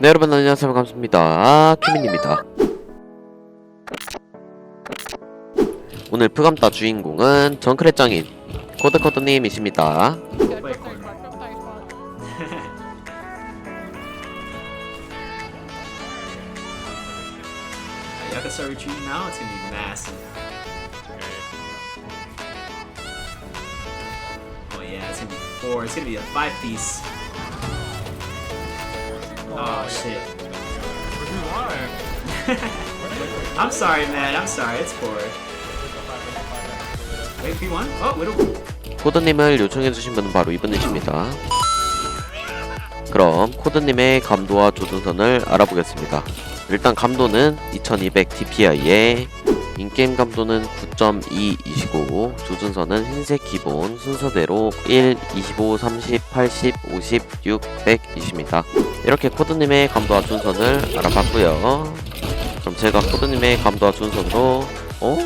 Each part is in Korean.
네 여러분 안녕하세요 반갑습니다 큐민입니다 오늘 푸감따 주인공은 정크렛 장인 코드코드님이십니다. Oh yeah. It's gonna be a five piece. Oh shit. I'm sorry, man. I'm sorry. It's four. Wait, P one? Oh, Widow. 코드님을 요청해주신 분은 바로 이분이십니다 그럼 코드님의 감도와 조준선을 알아보겠습니다. 일단 감도는 2200 DPI에 인게임 감도는 9.2이시고 조준선은 흰색 기본 순서대로 1, 25, 30, 80, 50, 6, 100이십니다. 이렇게 코드님의 감도와 준선을 알아봤고요. 그럼 제가 코드님의 감도와 준선으로 어?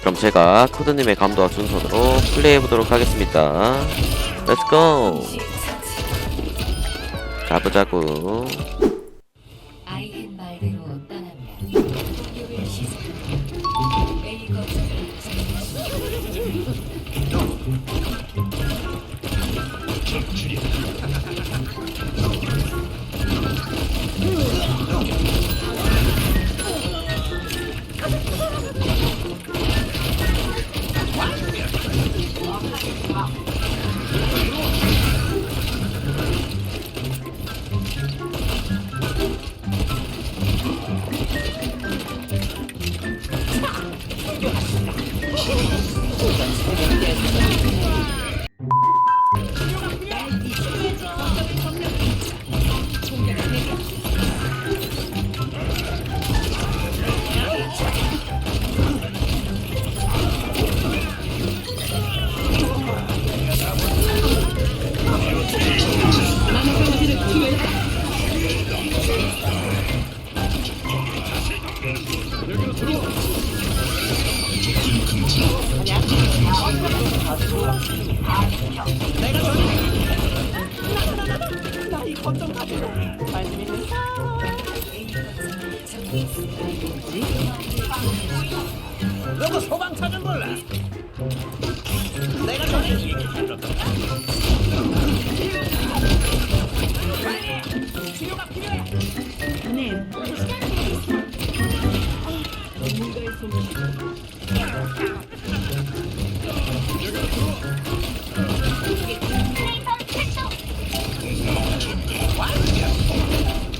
그럼 제가 코드님의 감도와 준선으로 플레이해보도록 하겠습니다 렛츠고 가보자고 아이헨 말대로 떠납니다. 공격을 시작합니다. A 거점을 점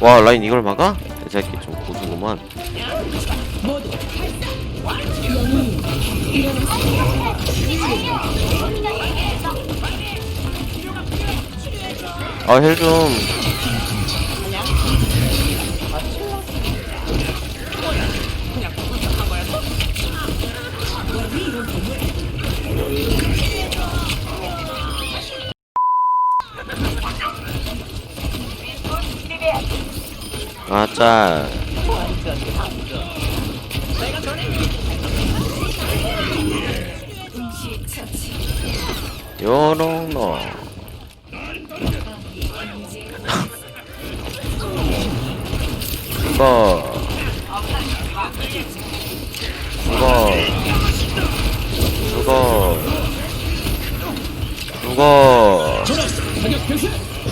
와 라인 이걸 막아? 이 새끼 좀 고수구만 아헬좀 처치. 요롱 너 죽어 죽어 죽어 죽어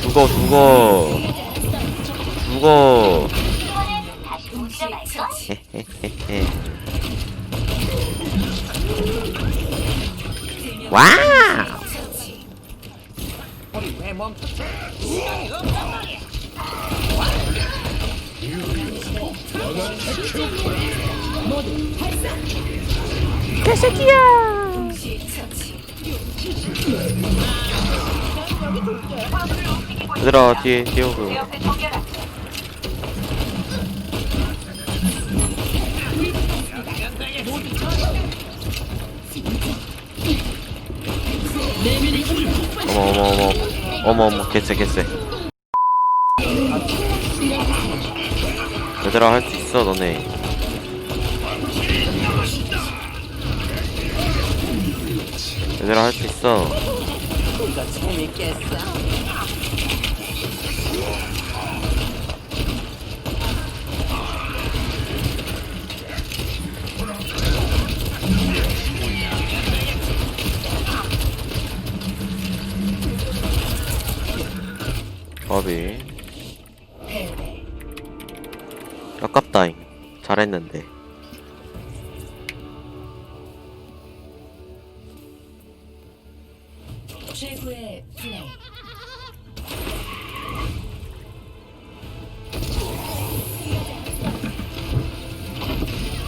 죽어 죽어 죽어 처치. 헤헤헤헤. 와우! 처치. 얘들아 뒤에 뒤에 오고 어머 어머 어머 어머. 어머 개쎄 개쎄. 얘들아 할 수 있어 너네. 얘들아 할 수 있어 패배. 아깝다잉 잘했는데 최고의 플레이.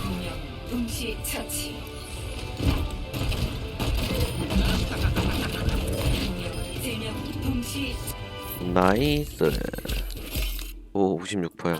운영 동시 처치. 운영 세명 동시 나이스. 오 56%야